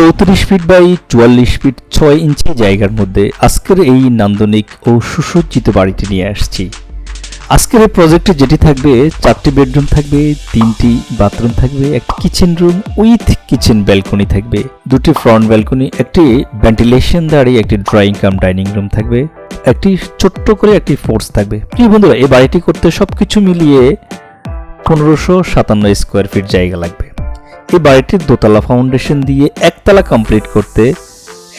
চৌত্রিশ feet by চুয়াল্লিশ fit ছয় ইঞ্চি জায়গার মধ্যে আজকের এই নান্দনিক ও সুসজ্জিত বাড়িটি নিয়ে আসছি। আজকের এই প্রজেক্টে যেটি থাকবে, চারটি বেডরুম থাকবে, তিনটি বাথরুম থাকবে একটি kitchen room with kitchen balcony থাকবে, দুটি ফ্রন্ট ব্যালকনি একটি ভেন্টিলেশন দাঁড়িয়ে একটি ড্রয়িং কাম ডাইনিং রুম থাকবে, একটি ছোট্ট করে একটি ফোর্স থাকবে। প্রিয় বন্ধুরা, এই বাড়িটি করতে সব কিছু মিলিয়ে পনেরোশো সাতান্ন স্কোয়ার ফিট জায়গা লাগবে। এই বাড়িটির দোতলা ফাউন্ডেশন দিয়ে একতলা কমপ্লিট করতে,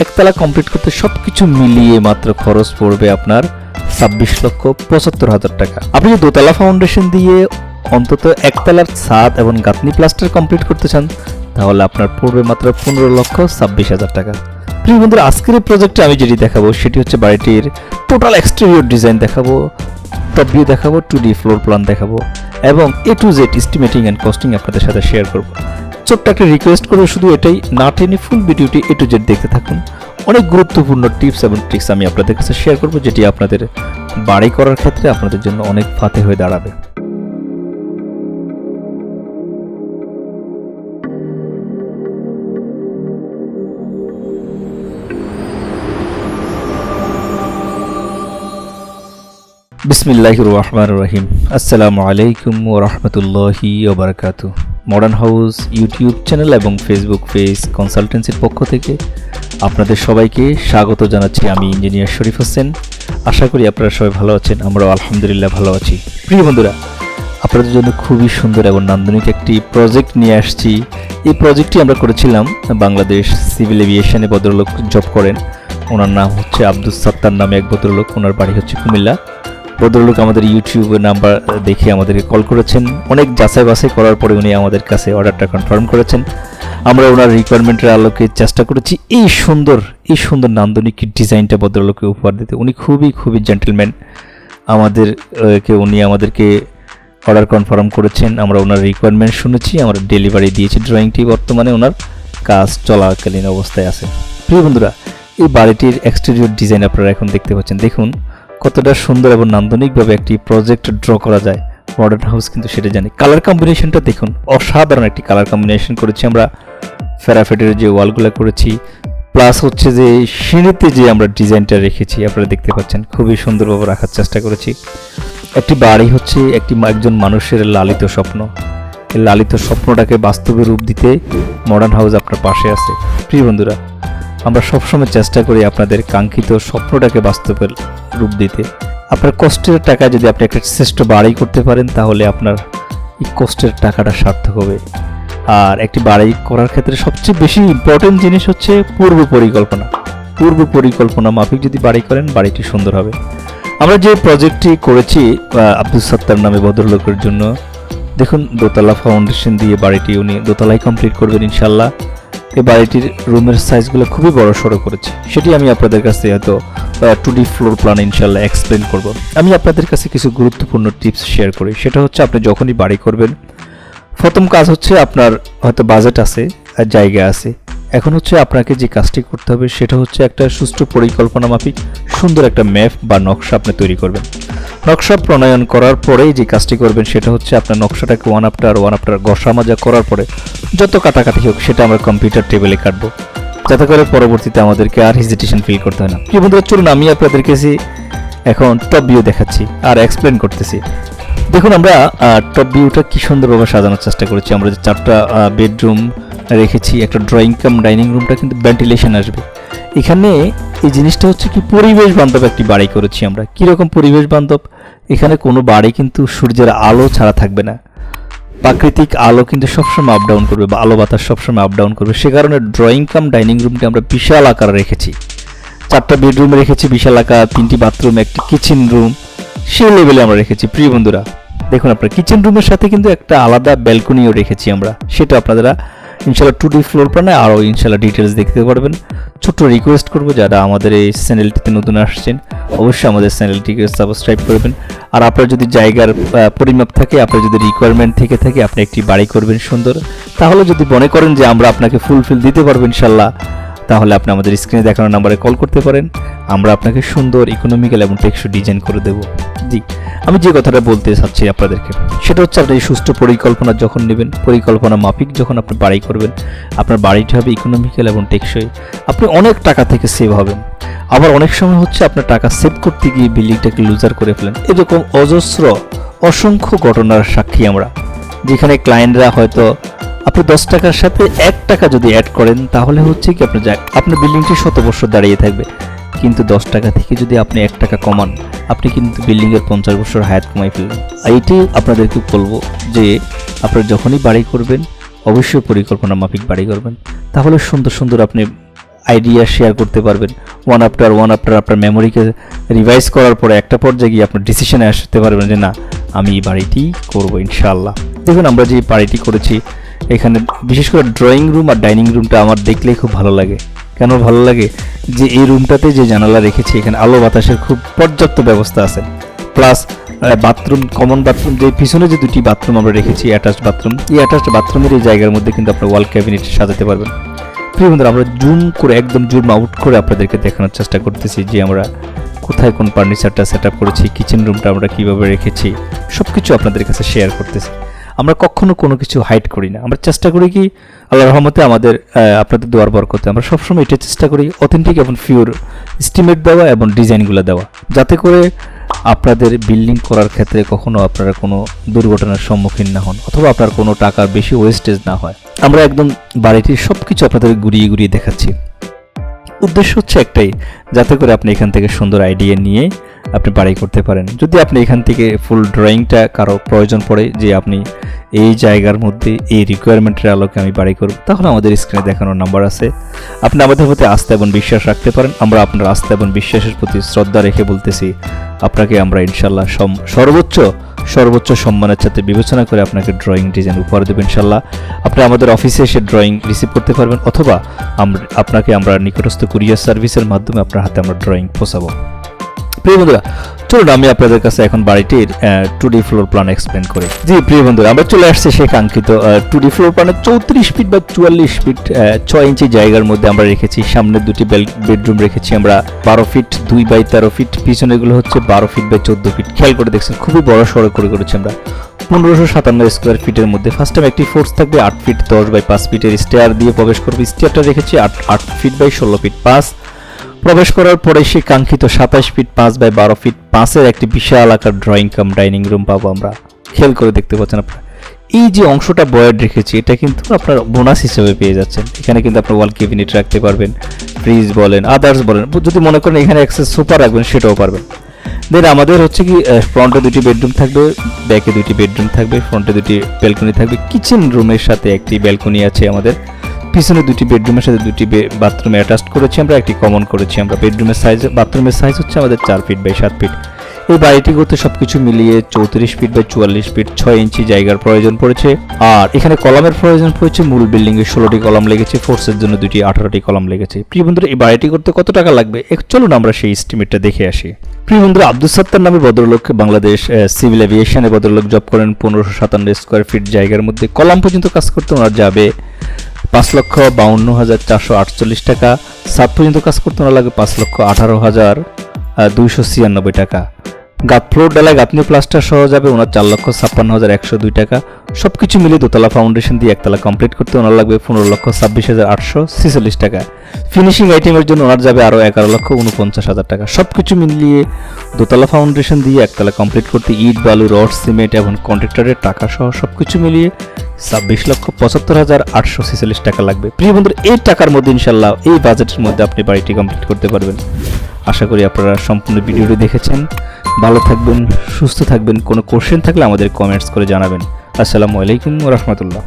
একতলা কমপ্লিট করতে সবকিছু মিলিয়ে মাত্র খরচ পড়বে আপনার ছাব্বিশ লক্ষ পঁচাত্তর হাজার টাকা। আপনি যদি দোতলা ফাউন্ডেশন দিয়ে অন্তত একতলার ছাদ এবং গাঁথনি প্লাস্টার কমপ্লিট করতে চান, তাহলে আপনার পড়বে মাত্র পনেরো লক্ষ ছাব্বিশ হাজার টাকা। প্রিয় বন্ধুরা, আজকের এই প্রজেক্টে আমি যেটি দেখাবো, সেটি হচ্ছে বাড়িটির টোটাল এক্সটেরিয়র ডিজাইন দেখাবো টপ ভিউ দেখাবো টু ডি ফ্লোর প্ল্যান দেখাবো এবং A to Z estimating and costing আপনাদের সাথে শেয়ার করব। ছোট্ট একটা রিকোয়েস্ট করব শুধু এটাই না টেনে ফুল ভিডিওটি এ টু জেড দেখতে থাকুন। অনেক গুরুত্বপূর্ণ টিপস এবং ট্রিক্স আমি আপনাদের কাছে শেয়ার করব, যেটি আপনাদের বাড়ি করার ক্ষেত্রে আপনাদের জন্য অনেক ফাতে হয়ে দাঁড়াবে। বিসমিল্লাহির রহমান রহিম। আসসালামু আলাইকুম ও রহমতুল্লাহি ওবরাকাতু মডার্ন হাউস ইউটিউব চ্যানেল এবং ফেসবুক পেজ কনসালটেন্সির পক্ষ থেকে আপনাদের সবাইকে স্বাগত জানাচ্ছি আমি ইঞ্জিনিয়ার শরীফ হোসেন। আশা করি আপনারা সবাই ভালো আছেন, আমরাও আলহামদুলিল্লাহ ভালো আছি। প্রিয় বন্ধুরা, আপনাদের জন্য খুবই সুন্দর এবং নান্দনিক একটি প্রজেক্ট নিয়ে আসছি। এই প্রজেক্টটি আমরা করেছিলাম, বাংলাদেশ সিভিল এভিয়েশনে ভদ্রলোক জব করেন। ওনার নাম হচ্ছে আব্দুল সত্তার নামে এক ভদ্রলোক, ওনার বাড়ি হচ্ছে কুমিল্লা। ভদ্রলোক আমাদের ইউটিউবে নাম্বার দেখে আমাদেরকে কল করেছেন। অনেক যাচাই বাছাই করার পরে উনি আমাদের কাছে অর্ডারটা কনফার্ম করেছেন। আমরা ওনার রিকোয়ারমেন্টের আলোকে চেষ্টা করেছি। এই সুন্দর এই সুন্দর নান্দনিক ডিজাইনটা ভদ্রলোককে উপহার দিতে। উনি খুবই খুবই জেন্টেলম্যান আমাদের আহ, কে উনি আমাদেরকে অর্ডার কনফার্ম করেছেন। আমরা ওনার রিকোয়ারমেন্ট শুনেছি আমরা ডেলিভারি দিয়েছি ড্রয়িংটি বর্তমানে ওনার কাজ চলাকালীন অবস্থায় আছে। প্রিয় বন্ধুরা এই বাড়িটির এক্সটেরিয়র ডিজাইন আপনারা এখন দেখতে পাচ্ছেন। দেখুন কতটা সুন্দর এবং নান্দনিকভাবে একটি প্রজেক্ট ড্র করা যায়। মডার্ন হাউস কিন্তু সেটা জানি। কালার কম্বিনেশনটা দেখুন। অসাধারণ একটি কালার কম্বিনেশন করেছি আমরা। ফেরাফেটের যে ওয়ালগুলো করেছি প্লাস হচ্ছে যে সিঁড়িতে যে আমরা ডিজাইনটা রেখেছি, আপনারা দেখতে পাচ্ছেন, খুবই সুন্দরভাবে রাখার চেষ্টা করেছি। একটি বাড়ি হচ্ছে একটি একজন মানুষের লালিত স্বপ্ন। এই লালিত স্বপ্নটাকে বাস্তবে রূপ দিতে মডার্ন হাউস আপনার পাশে আছে। প্রিয় বন্ধুরা আমরা সবসময় চেষ্টা করি আপনাদের কাঙ্ক্ষিত স্বপ্নটাকে বাস্তবে রূপ দিতে। আপনার কষ্টের টাকা যদি আপনি একটা শ্রেষ্ঠ বাড়ি করতে পারেন, তাহলে আপনার এই কষ্টের টাকাটা সার্থক হবে। আর একটি বাড়ি করার ক্ষেত্রে সবচেয়ে বেশি ইম্পর্টেন্ট জিনিস হচ্ছে পূর্ব পরিকল্পনা। পূর্ব পরিকল্পনা মাফিক যদি বাড়ি করেন, বাড়িটি সুন্দর হবে। আমরা যে প্রজেক্টটি করেছি আব্দুল সত্তার নামে ভদ্রলোকের জন্য, দেখুন দোতলা ফাউন্ডেশন দিয়ে বাড়িটি উনি দোতলাই কমপ্লিট করবেন ইনশাল্লাহ। এই বাড়িটির রুমের সাইজগুলো খুবই বড় সড়ো করেছি। সেটি আমি আপনাদের কাছে হয়তো টু ডি ফ্লোর প্ল্যান ইনশাল্লাহ এক্সপ্লেন করব। আমি আপনাদের কাছে কিছু গুরুত্বপূর্ণ টিপস শেয়ার করি। সেটা হচ্ছে আপনি যখনই বাড়ি করবেন, প্রথম কাজ হচ্ছে আপনার হয়তো বাজেট আছে, আর জায়গা আছে। এখন হচ্ছে আপনাকে যে কাজটি করতে হবে, সেটা হচ্ছে একটা সুষ্ঠু পরিকল্পনা মাফিক, সুন্দর একটা ম্যাপ বা নকশা আপনি তৈরি করবেন। নকশা প্রণয়ন করার পরেই যে কাজটি করবেন সেটা হচ্ছে আপনার নকশাটাকে ওয়ান আফটার ওয়ান আফটার ঘষা মাজা করার পরে যত কাটাকাটি হোক সেটা আমরা কম্পিউটার টেবিলে কাটবো। যাতে করে পরবর্তীতে আমাদেরকে আর হেজিটেশন ফিল করতে হয় না। কি বন্ধুরা, চলুন আমি আপনাদের কাছে এখন টপ ভিউ দেখাচ্ছি আর এক্সপ্লেন করতেছি। দেখুন আমরা টপ ভিউটা কি সুন্দরভাবে সাজানোর চেষ্টা করেছি। আমরা যে চারটা বেডরুম রেখেছি, একটা ড্রয়িং কাম ডাইনিং রুমটা কিন্তু ভেন্টিলেশন আসবে। এখানে এই জিনিসটা হচ্ছে কি পরিবেশ বান্ধব একটি বাড়ি করেছি আমরা। কীরকম পরিবেশ বান্ধব? এখানে কোনো বাড়ি কিন্তু সূর্যের আলো ছাড়া থাকবে না। প্রাকৃতিক আলো কিন্তু সবসময় আপ ডাউন করবে বা আলো বাতাস সবসময় আপ ডাউন করবে। সে কারণে ড্রয়িং কাম ডাইনিং রুমটি আমরা বিশাল আকারে রেখেছি। চারটা বেডরুম রেখেছি বিশাল আকার, তিনটি বাথরুম একটি কিচেন রুম সেই লেভেলে আমরা রেখেছি। প্রিয় বন্ধুরা, দেখুন আপনার কিচেন রুমের সাথে কিন্তু একটা আলাদা ব্যালকনিও রেখেছি আমরা। সেটা আপনারা ইনশাল্লাহ টু ডি ফ্লোর প্ল্যানে আরও ইনশাল্লাহ ডিটেলস দেখতে পারবেন। ছোট্ট রিকোয়েস্ট করব যারা আমাদের এই চ্যানেলটিতে নতুন আসছেন, অবশ্যই আমাদের চ্যানেলটিকে সাবস্ক্রাইব করবেন। আর আপনার যদি জায়গার পরিমাপ থাকে, আপনার যদি রিকোয়ারমেন্ট থেকে থাকে, আপনি একটি বাড়ি করবেন সুন্দর। তাহলে যদি মনে করেন যে আমরা আপনাকে ফুলফিল দিতে পারব ইনশাল্লাহ তাহলে আপনি আমাদের স্ক্রিনে দেখানো নাম্বারে কল করতে পারেন। আমরা আপনাকে সুন্দর ইকোনমিক্যাল এবং টেকসই ডিজাইন করে দেব। জি, আমি যে কথাটা বলতে চাচ্ছি আপনাদেরকে, সেটা হচ্ছে আপনি সুষ্ঠু পরিকল্পনা যখন নেবেন, পরিকল্পনা মাফিক যখন আপনি বাড়ি করবেন, আপনার বাড়িটা হবে ইকোনমিক্যাল এবং টেকসই আপনি অনেক টাকা থেকে সেভ হবেন। আবার অনেক সময় হচ্ছে আপনার টাকা সেভ করতে গিয়ে বিল্ডিংটাকে লুজার করে ফেলেন। এরকম অজস্র, অসংখ্য ঘটনার সাক্ষী আমরা, যেখানে ক্লায়েন্টরা হয়তো আপনি দশ টাকার সাথে এক টাকা যদি অ্যাড করেন, তাহলে হচ্ছে কি আপনার যা- আপনার বিল্ডিংটি শত বছর দাঁড়িয়ে থাকবে। কিন্তু দশ টাকা থেকে যদি আপনি এক টাকা কমান, আপনি কিন্তু বিল্ডিংয়ের পঞ্চাশ বছর হায়াত কমাই ফেলবেন। এইটি আপনাদেরকে বলব যে আপনারা যখনই বাড়ি করবেন, অবশ্যই পরিকল্পনা মাফিক বাড়ি করবেন। তাহলে সুন্দর সুন্দর আপনি আইডিয়া শেয়ার করতে পারবেন। ওয়ান আফটার ওয়ান আফটার আপনার মেমোরিকে রিভাইজ করার পরে একটা পর্যায়ে গিয়ে আপনার ডিসিশনে আসতে পারবেন যে না, আমি এই বাড়িটি করব ইনশাআল্লাহ। দেখুন, আমরা যে বাড়িটি করেছি, এখানে বিশেষ করে ড্রয়িং রুম আর ডাইনিং রুমটা আমার দেখলেই খুব ভালো লাগে। কেন ভালো লাগে? যে এই রুমটাতে যে জানালা রেখেছি, এখানে আলো বাতাসের খুব পর্যাপ্ত ব্যবস্থা আছে। প্লাস বাথরুম কমন বাথরুম যে পিছনে যে দুটি বাথরুম আমরা রেখেছি অ্যাটাচ বাথরুম এই অ্যাটাচ বাথরুমের এই জায়গার মধ্যে কিন্তু আপনার ওয়াল ক্যাবিনেট সাজাতে পারবেন। প্রিয় বন্ধুরা, আমরা জুম করে, একদম জুম আউট করে আপনাদেরকে দেখানোর চেষ্টা করতেছি যে আমরা কোথায় কোন ফার্নিচারটা সেট করেছি কিচেন রুমটা আমরা কীভাবে রেখেছি সব কিছু আপনাদের কাছে শেয়ার করতেছি। আমরা কখনো কোনো কিছু হাইড করি না। আমরা চেষ্টা করি কি আল্লাহ রহমতে আমাদের আপনাদের দোয়ার বর করতে আমরা সবসময় এটা চেষ্টা করি অথেন্টিক এবং ফিওর এস্টিমেট দেওয়া এবং ডিজাইনগুলো দেওয়া। যাতে করে আপনাদের বিল্ডিং করার ক্ষেত্রে কখনো আপনারা কোনো দুর্ঘটনার সম্মুখীন না হন অথবা আপনার কোনো টাকার বেশি ওয়েস্টেজ না হয়। আমরা একদম বাড়িটির সব কিছু আপনাদের ঘুরিয়ে ঘুরিয়ে দেখাচ্ছি। উদ্দেশ্য হচ্ছে একটাই যাতে করে আপনি এখান থেকে সুন্দর আইডিয়া নিয়ে আপনি বাড়ি করতে পারেন। যদি আপনি এখান থেকে ফুল ড্রয়িংটা কারও প্রয়োজন পড়ে যে আপনি এই জায়গার মধ্যে এই রিকোয়ারমেন্টের আলোকে আমি বাড়ি করব, তাহলে আমাদের স্ক্রিনে দেখানোর নাম্বার আছে। আপনি আমাদের প্রতি আস্থা এবং বিশ্বাস রাখতে পারেন। আমরা আপনার আস্থা এবং বিশ্বাসের প্রতি শ্রদ্ধা রেখে বলতেছি, আপনাকে আমরা ইনশাল্লাহ সর্বোচ্চ সর্বোচ্চ সম্মানের সাথে বিবেচনা করে আপনাকে ড্রয়িং ডিজাইন উপহার দেবেন ইনশাল্লাহ আপনি আমাদের অফিসে এসে ড্রয়িং রিসিভ করতে পারবেন, অথবা আপনাকে আমরা নিকটস্থ কুরিয়ার সার্ভিসের মাধ্যমে আপনার হাতে আমরা ড্রয়িং পৌঁছাবো প্রিয় বন্ধুরা, চলুন আমি আপনাদের কাছে এখন বাড়িটির two D floor plan explain করি। জি, প্রিয় বন্ধুরা, আমরা চলে আসছি সেই কাঙ্ক্ষিত টু ডি ফ্লোর প্ল্যানে চৌত্রিশ ফিট বা চুয়াল্লিশ ফিট ছয় ইঞ্চি জায়গার মধ্যে আমরা রেখেছি। সামনে দুটি বেডরুম রেখেছি আমরা বারো ফিট দুই বাই তেরো ফিট পিছনেগুলো হচ্ছে বারো ফিট বাই চোদ্দ ফিট খেয়াল করে দেখছেন, খুবই বড় সড়ক করে করেছি আমরা। পনেরোশো সাতান্ন স্কোয়ার ফিটের মধ্যে। ফার্স্ট টাইম একটি ফোর্স থাকবে আট ফিট দশ বাই পাঁচ ফিটের স্টেয়ার দিয়ে প্রবেশ করবে। স্টেয়ারটা রেখেছি আট আট ফিট বাই ষোলো ফিট পাঁচ প্রবেশ করার পরে সেই কাঙ্ক্ষিত সাতাশ ফিট পাঁচ বাই বারো ফিট পাঁচের একটি বিশাল আকার ড্রয়িং কাম ডাইনিং রুম পাবো আমরা। খেয়াল করে দেখতে পাচ্ছেন আপনারা। এই যে অংশটা বয়েড রেখেছি, এটা কিন্তু আপনার বোনাস হিসেবে পেয়ে যাচ্ছেন। এখানে কিন্তু আপনার ওয়াল ক্যাবিনেট রাখতে পারবেন ফ্রিজ বলেন আদার্স বলেন, যদি মনে করেন এখানে এক্সেস সোফা রাখবেন, সেটাও পারবেন। দেন আমাদের হচ্ছে কি ফ্রন্টে দুটি বেডরুম থাকবে ব্যাকে দুটি বেডরুম থাকবে ফ্রন্টে দুটি ব্যালকনি থাকবে কিচেন রুমের সাথে একটি ব্যালকনি আছে আমাদের। পিছনে দুটি বেডরুমের সাথে দুটি বাথরুমে অ্যাটাচ করেছি আমরা, একটি কমন করেছি আমরা। বেডরুমের সাইজ বাথরুমের সাইজ হচ্ছে আমাদের চার ফিট বাই সাত ফিট এই বাড়িটি করতে সবকিছু মিলিয়ে চৌত্রিশ ফিট বাই চুয়াল্লিশ ফিট ছয় ইঞ্চি জায়গার প্রয়োজন পড়েছে। আর এখানে কলামের প্রয়োজন পড়েছে, মূল বিল্ডিং এ ষোলোটি কলাম লেগেছে ফোর্সের জন্য দুটি আঠারোটি কলাম লেগেছে। প্রিয় বন্ধুরা, এই বাড়িটি করতে কত টাকা লাগবে? চলুন আমরা সেই এস্টিমেটটা দেখে আসি। প্রিয় বন্ধুরা আব্দুল সত্তার নামে ভদ্রলোক বাংলাদেশ সিভিল এভিয়েশনে ভদ্রলোক জব করেন পনেরোশো সাতান্ন স্কোয়ার ফিট জায়গার মধ্যে। কলাম পর্যন্ত কাজ করতে ওনার যাবে পাঁচ লক্ষ বাউন্ন হাজার চারশো আটচল্লিশ টাকা। সাত পর্যন্ত কাজ করতে না লাগবে পাঁচ লক্ষ আঠারো হাজার দুইশো ছিয়ানব্বই টাকা। গাত ফ্লোর ডালায় গাঁথনি প্লাস্টার সহ যাবে ওনার চার লক্ষ ছাপ্পান্ন হাজার একশো দুই টাকা। সব কিছু মিলে দোতলা ফাউন্ডেশন দিয়ে একতলা কমপ্লিট করতে ওনার লাগবে পনেরো লক্ষ ছাব্বিশ হাজার আটশো ছেচল্লিশ টাকা। ফিনিশিং আইটেমের জন্য ওনার যাবে আরও এগারো লক্ষ উনপঞ্চাশ হাজার টাকা। সব কিছু মিলিয়ে দোতলা ফাউন্ডেশন দিয়ে একতলা কমপ্লিট করতে ইট, বালু, রড, সিমেন্ট এবং কন্ট্রাক্টরের টাকা সহ সব কিছু মিলিয়ে ছাব্বিশ লক্ষ পঁচাত্তর হাজার আটশো ছেচল্লিশ টাকা লাগবে। প্রিয় বন্ধুরা, এই টাকার মধ্যে ইনশাল্লাহ এই বাজেটের মধ্যে আপনি বাড়িটি কমপ্লিট করতে পারবেন। আশা করি আপনারা সম্পূর্ণ ভিডিওটি দেখেছেন। ভালো থাকবেন, সুস্থ থাকবেন। কোনো কোশ্চেন থাকলে আমাদের কমেন্টস করে জানাবেন। আসসালামু আলাইকুম রহমতুল্লাহ।